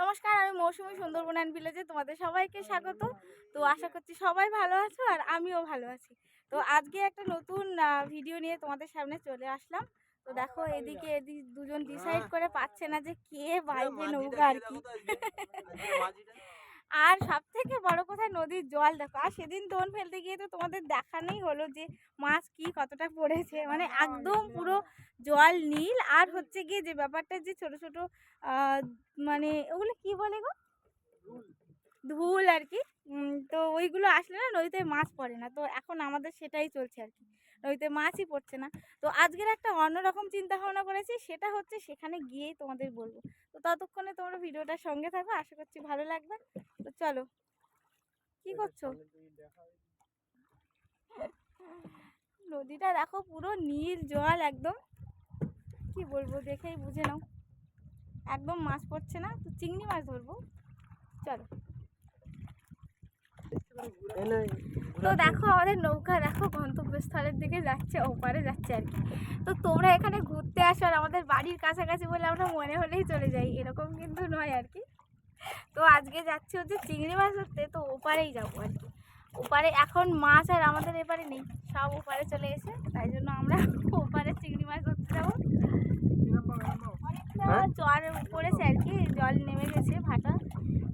নমস্কার আমি মৌসুমি সুন্দরবন অ্যান্ড ভিলেজে তোমাদের সবাইকে স্বাগত। তো আশা করছি সবাই ভালো আছো আর আমিও ভালো আছি। তো আজকে একটা নতুন ভিডিও নিয়ে তোমাদের সামনে চলে আসলাম। তো দেখো এদিকে এদিক দুজন ডিসাইড করে পাচ্ছে না যে কে বাইবে নৌকা আর কি। আর সব থেকে বড় কথা নদীর জল দেখো। আর সেদিন দোন ফেলতে গিয়ে তো তোমাদের দেখানোই হলো যে মাছ কি কতটা পড়েছে। মানে একদম পুরো জল নীল। আর হচ্ছে গিয়ে যে ব্যাপারটা যে ছোট ছোট মানে ওগুলো কি বলে গো? ধুল। আর কি। তো ওইগুলো আসলে না নদীতে মাছ পড়ে না। তো এখন আমাদের সেটাই চলছে আর কি। নদীতে মাছই পড়ছে না। তো আজকের একটা অন্যরকম চিন্তা ভাবনা করেছি সেটা হচ্ছে সেখানে গিয়েই তোমাদের বলব। তো ততক্ষণে তোমরা ভিডিওটার সঙ্গে থাকো আশা করছি ভালো লাগবে। তো চলো কি করছ? নদীটা দেখো পুরো নীল জল একদম। কি বলব দেখেই বুঝে নাও। একদম মাছ পড়ছে না তো চিংড়ি মাছ ধরবো। চলো। তো দেখো আমাদের নৌকা, দেখো গন্তব্যস্থলের দিকে যাচ্ছে, ওপারে যাচ্ছে আর কি। তো তোমরা এখানে ঘুরতে আসো আর আমাদের বাড়ির কাছাকাছি বলে আমরা মনে হলেই চলে যাই, এরকম কিন্তু নয় আর কি। তো আজকে যাচ্ছি হচ্ছে চিংড়ি মাছ ধরতে, তো ওপারেই যাব আর কি। ওপারে এখন মাছ আর আমাদের এপারে নেই, সব ওপারে চলে এসে, তাই জন্য আমরা ওপারে চিংড়ি মাছ ধরতে যাব। অনেকটা চর পড়েছে আর কি জল নেমে গেছে ভাটা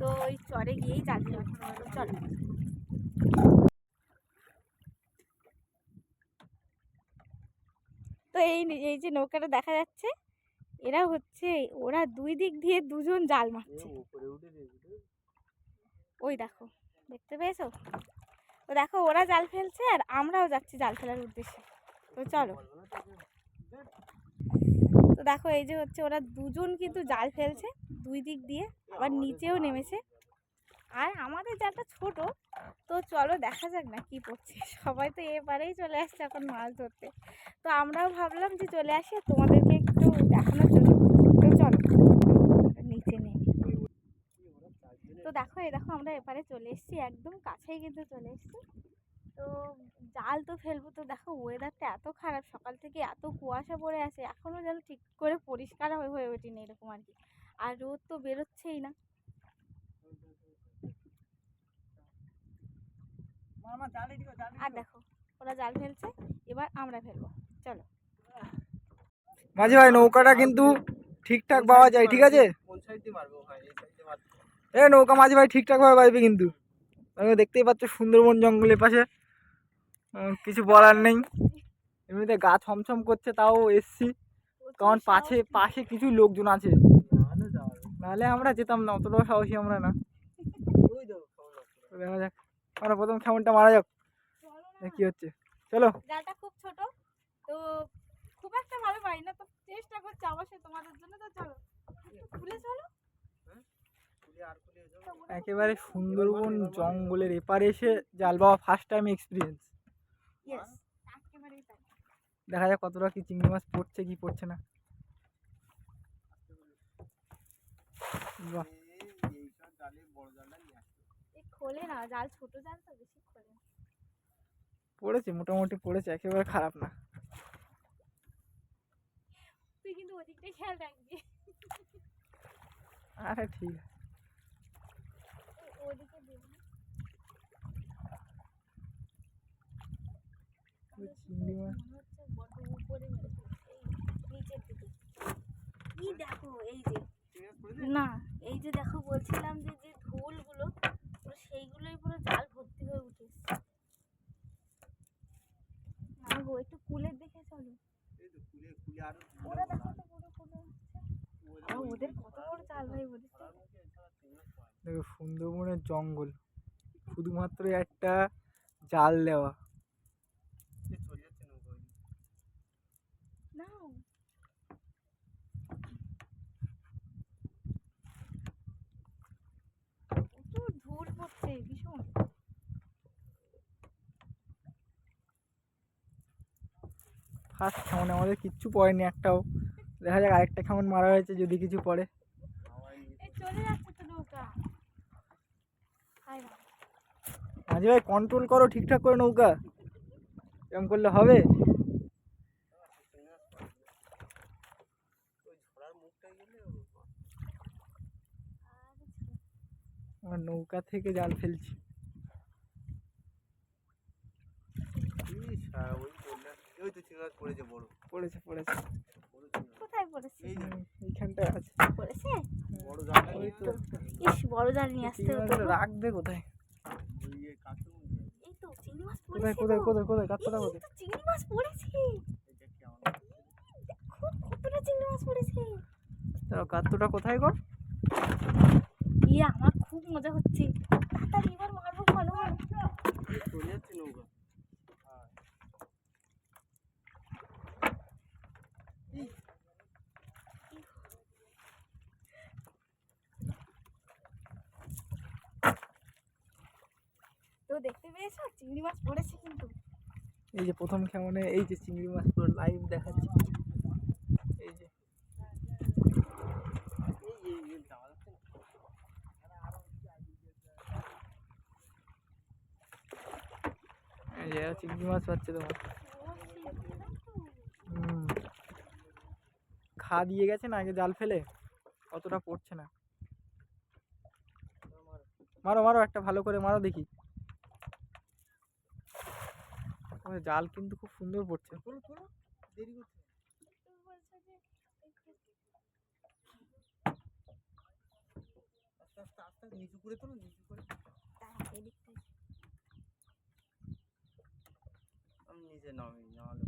তো ওই চরে গিয়েই তো চলো। তো এই এই যে নৌকাটা দেখা যাচ্ছে এরা হচ্ছে ওরা দুই দিক দিয়ে দুজন জাল মারছে। ওই দেখো দেখতে পেয়েছ? তো দেখো ওরা জাল ফেলছে আর আমরাও যাচ্ছি জাল ফেলার উদ্দেশ্যে। তো চলো। তো দেখো এই যে হচ্ছে ওরা দুজন কিন্তু জাল ফেলছে দুই দিক দিয়ে, আবার নিচেও নেমেছে। আর আমাদের জালটা ছোট, তো চলো দেখা যাক না কি পড়ছে সবাই তো এবারেই চলে আসছে এখন মাছ ধরতে। তো আমরাও ভাবলাম যে চলে আসি, তোমাদেরকে একটু দেখানোর জন্য। তো চলো, নিচে নেমে। তো দেখো, এই দেখো আমরা এপারে চলে এসেছি, একদম কাছেই কিন্তু চলে এসেছি। তো জাল তো ফেলব। তো দেখো ওয়েদারটা এত খারাপ সকাল থেকে এত কুয়াশা পড়ে আছে এখনও যেন ঠিক করে পরিষ্কার হয়ে হয়ে ওঠেনি এরকম আর কি আর রোদ তো বেরোচ্ছেই না। আর দেখো ওরা জাল ফেলছে এবার আমরা ফেলব। চলো। মাঝি ভাই নৌকাটা কিন্তু ঠিকঠাক পাওয়া যায় ঠিক আছে? এ নৌকা মাঝি ভাই ঠিকঠাক ভাবে পাইবে কিন্তু। আমি দেখতেই পাচ্ছ সুন্দরবন জঙ্গলের পাশে। কিছু বলার নেই। এমনিতে গা ছমছম করছে তাও এসছি। কারণ পাশে পাশে কিছু লোকজন আছে। নাহলে আমরা যেতাম না অতটাও সাহসী আমরা না। দেখা যাক। আমরা প্রথম খেমনটা মারা যাক। কি হচ্ছে। চলো। জালটা খুব ছোট তো খুব একটা ভালো পাই না তো চেষ্টা করছি অবশ্যই তোমাদের জন্য তো চলো। খুলে চলো। একেবারে সুন্দরবন জঙ্গলের এপারে এসে জাল বাবা ফার্স্ট টাইম এক্সপিরিয়েন্স দেখা যাক কতটা কি চিংড়ি মাছ পড়ছে কি পড়ছে না। পড়েছে মোটামুটি পড়েছে একেবারে খারাপ না। তুই কিন্তু ওদিকটাই খেয়াল রাখবি। আরে ঠিক আছে ও- ওদিকে দিবি না। ওই চিংড়ি মাছ মনে হচ্ছে বড্ড উপরে মেরে ফেলেছে। এই নিচের দিকে কি দেখো এই যে না এই যে দেখো বলছিলাম যে যে ধুলগুলো পুরো সেইগুলোই পুরো জাল ভর্তি হয়ে উঠে এসছে। না গো একটু কুলের দেখে চলো। ওরা দেখো তো পুরো কুলে ওদের কত বড় জাল ভাই ওদের দেখো সুন্দরবনের জঙ্গল। শুধুমাত্র একটা জাল দেওয়া না প্রচুর ধুল ভীষণ ফার্স্ট খেমন আমাদের কিচ্ছু পড়েনি একটাও। দেখা যাক আরেকটা খেমন মারা হয়েছে যদি কিছু পড়ে। মাঝি ভাই কন্ট্রোল করো ঠিকঠাক করে নৌকা। এরকম করলে হবে আর আমরা নৌকা থেকে জাল ফেলছি। ওই তো চিংড়ি মাছ পড়েছে বড়। পড়েছে পড়েছে। বড় কোথায় পড়েছে? এই যে। হুম, এইখানটায় আছে। পড়েছে? বড় জালটা ওই নিয়ে তো ইস বড় জাল নিয়ে আসতে হতো রাখবে কোথায়। এই তো চিংড়ি মাছ কোথায় পড়েছে কোথায় কোথায় কোথায় চিংড়ি মাছ পড়েছে। এটা কি আমার কতটা চিংড়ি মাছ পড়েছে। তার গাত্তটা কোথায় গো? ইয়ে আমার মজা হচ্ছে। মারবো, ভালো তো দেখতে পেয়েছ? চিংড়ি মাছ পড়েছে কিন্তু। এই যে প্রথম কেমনে এই যে চিংড়ি মাছ পুরো লাইভ দেখাচ্ছে এই যে এই এই এই যাওয়া যাচ্ছে না এই যে চিংড়ি মাছ পাচ্ছে তোমার। খা দিয়ে গেছে না, আগে জাল ফেলে, অতটা পড়ছে না। মারো মারো, একটা ভালো করে মারো দেখি। জাল কিন্তু খুব সুন্দর পড়ছে আমি নিচে নামি নাহলে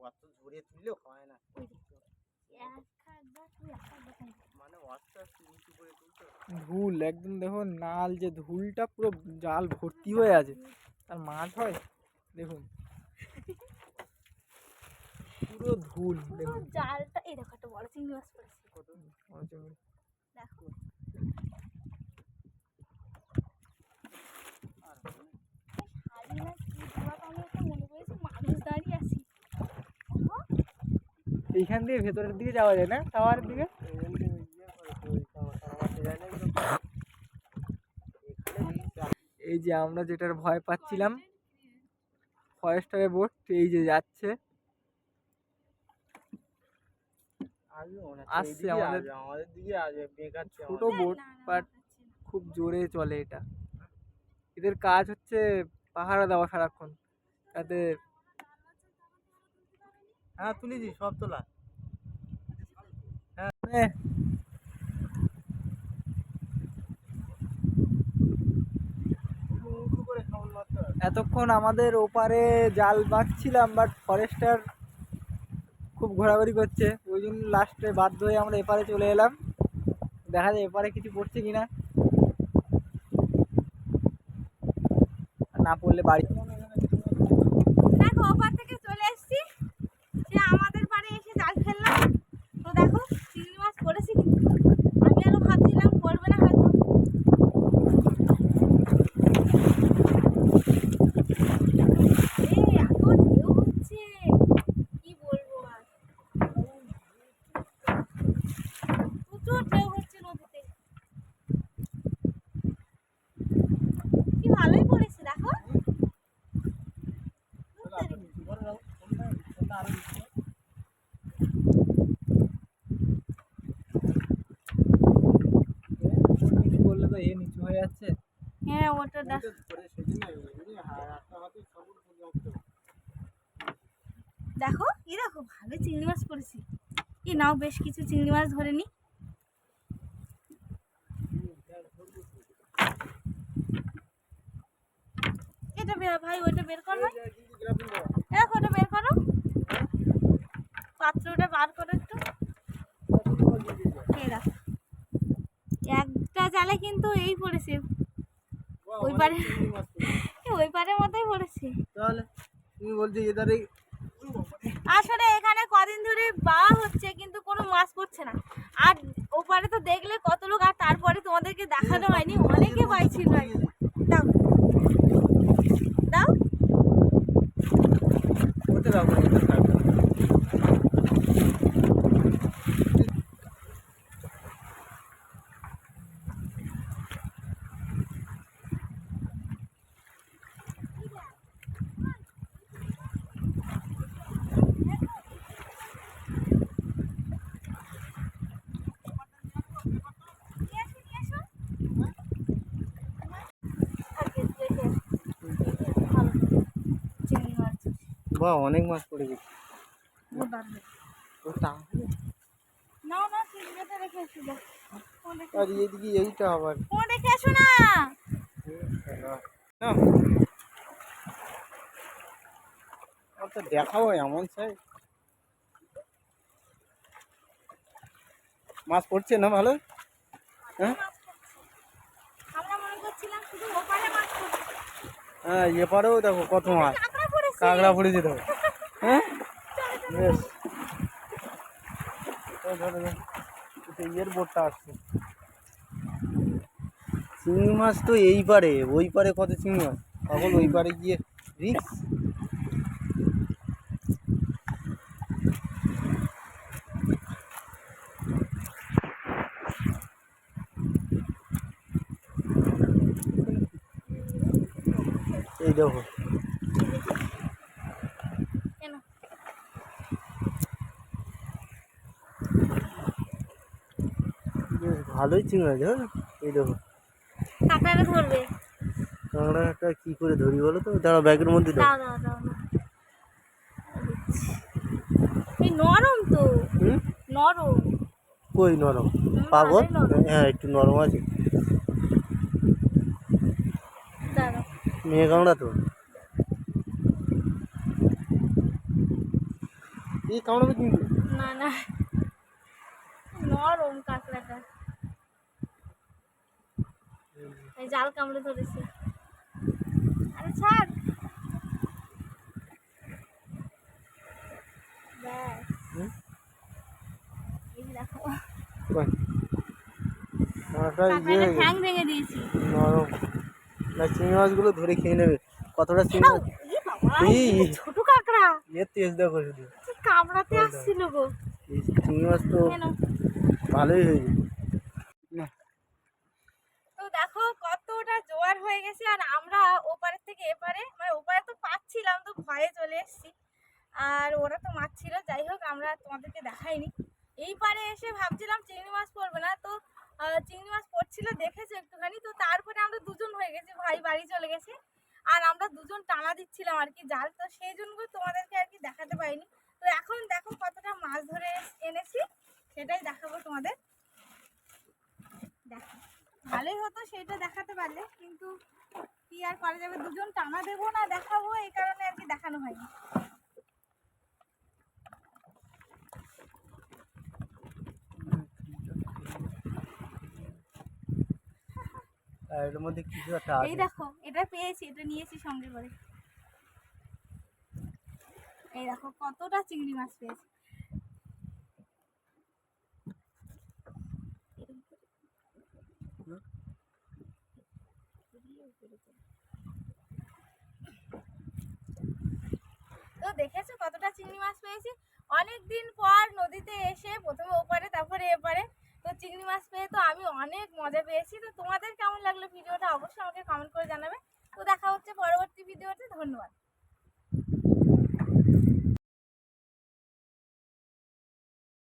অত ঝরিয়ে তুললেও হয় না। মানে হবে। ধুল একদম দেখো নাল যে ধুলটা পুরো জাল ভর্তি হয়ে আছে। আর মাছ হয় দেখুন। পুরো ধুল দেখুন। জালটা এই দেখো একটা বড় চিংড়ি মাছ পড়েছে। মনে হচ্ছে আমি- দেখো আর হবে না। শাড়ি না কি ধোয়াটা আমি একটা মনে করেছি মানুষ দাঁড়িয়ে আছি। এইখান দিয়ে ভেতরের দিকে যাওয়া যায় না? টাওয়ারের দিকে? এই যে আমরা যেটার ভয় পাচ্ছিলাম ফরেস্টারের বোট এই যে যাচ্ছে। আসছে আমাদের- আমাদের দিকে ছোট বোট বাট খুব জোরে চলে এটা। এদের কাজ হচ্ছে পাহারা দেওয়া সারাক্ষণ যাতে হ্যাঁ তুলেছি, সব তোলা। হবে। এতক্ষণ আমাদের ওপারে জাল বাঁধছিলাম বাট ফরেস্টার খুব ঘোরাঘুরি করছে। ওই জন্য লাস্টে বাধ্য হয়ে আমরা এপারে চলে এলাম। দেখা যায় এপারে কিছু পড়ছে কিনা। না পড়লে বাড়ি দেখো ওপার থেকে চলে এসেছি সে আমাদের পাড়ে এসে জাল ফেললাম তো দেখো চিংড়ি মাছ পড়েছে কিন্তু আমি আরও ভাবছিলাম পড়বে না হয়তো এই এত ঢেউ হচ্ছে কি বলব আর প্রচুর ঢেউ হচ্ছে নদীতে কি ভালোই পড়েছে দেখো নিচু করে রাখো, কোনটা? কোনটা আরও নিচু করে? কিছু বললে তো এ নিচু হয়ে যাচ্ছে হ্যাঁ ওটা দেখ ওইটা ধরে সেদিন না, ওইদিনই হা- একটা হাতে সবুজ ফুল রাখতে হবে। দেখো এই ভালো চিংড়ি মাছ পড়েছে এই নাও বেশ কিছু চিংড়ি মাছ ধরে নি। এটা ভাই ওটা বের কর। দেখো ওটা বের করো। পাত্রটা বার করো একটু। একটা জালে কিন্তু এই পড়েছে। ওই অনেক পারে ওই পারের মতোই পড়েছে। তাহলে তুমি বলছো এদারে আসলে এখানে কদিন ধরে বা হচ্ছে, কিন্তু কোনো মাছ পড়ছে না। আর ওপারে তো দেখলে কত লোক, আর তারপরে তোমাদেরকে দেখানো হয়নি, অনেকে পাইছিল। দাও। দাও। বাহ অনেক মাছ পড়ে গেছে। না না রেখে এসো আর এদিকে এইটা আবার। ফোন রেখে এসো না। না। তো দেখাবো এমন সাই মাছ পড়ছে না ভালো? হ্যাঁ। হ্যাঁ এপারেও দেখো কত মাছ। কাঁকড়া পড়েছে দিতে হবে। হ্যাঁ? বেশ। ইয়ের আসছে। চিংড়ি মাছ তো এই পারে, ওই পারে কত চিংড়ি মাছ? তখন ওই পারে গিয়ে রিক্স এই দেখো কেন বেশ ভালোই চিংড়ি আছে হ্যাঁ এই দেখো। কাঁকড়াটা ধরবে কাঁকড়াটা কি করে ধরি বলো তো? দাঁড়া ব্যাগের মধ্যে দাও। এই নরম তো। নরম। কই নরম? পাগল। হ্যাঁ একটু নরম আছে। মেয়ে কাঁকড়া তো। এই কামড়াবে কিন্তু। না না। নরম কাঁকড়াটা। এই জাল কামড়ে ধরেছে। আরে ছাড়। ঠ্যাং ভেঙে দিয়েছি। নরম। না চিংড়ি মাছগুলো ধরে খেয়ে নেবে। কতটা চিংড়ি মাছ ছোট কাঁকড়া। তেজ দেখো শুধু। কি কামড়াতে আসছিল গো। চিংড়ি মাছ তো ভালোই হয়েছে না তো দেখো কতটা জোয়ার হয়ে গেছে আর আমরা ওপারের থেকে এপারে মানে ওপারে তো ভয়ে চলে এসেছি। আর ওরা তো মাছ ছিল, যাই হোক আমরা তোমাদেরকে দেখাইনি। এই পারে এসে ভাবছিলাম চিংড়ি মাছ পড়বে না, তো চিংড়ি মাছ পড়ছিল দেখেছ একটুখানি, তো তারপরে আমরা দুজন হয়ে গেছি, ভাই বাড়ি চলে গেছে। আর আমরা দুজন টানা দিচ্ছিলাম আর কি জাল, তো সেই জন্য তোমাদেরকে আর কি দেখাতে পারিনি। তো এখন দেখো কতটা মাছ ধরে এনেছি, সেটাই দেখাবো তোমাদের। দেখো, ভালোই হতো সেটা দেখাতে পারলে, কিন্তু কি আর করা যাবে? দুজন টানা দেবো না দেখাবো এই কারণে আর কি দেখানো হয়নি। এর মধ্যে কিছু একটা এই দেখো এটা পেয়েছি এটা নিয়েছি সঙ্গে করে। এই দেখো কতটা চিংড়ি মাছ পেয়েছি। তো দেখেছ কতটা চিংড়ি মাছ পেয়েছি? অনেক দিন পর নদীতে এসে প্রথমে ওপারে, তারপরে এপারে। তো চিংড়ি মাছ পেয়ে তো আমি অনেক মজা পেয়েছি। তো তোমাদের কেমন লাগল ভিডিওটা অবশ্যই আমাকে কমেন্ট করে জানাবে। তো দেখা হচ্ছে পরবর্তী ভিডিওতে। ধন্যবাদ।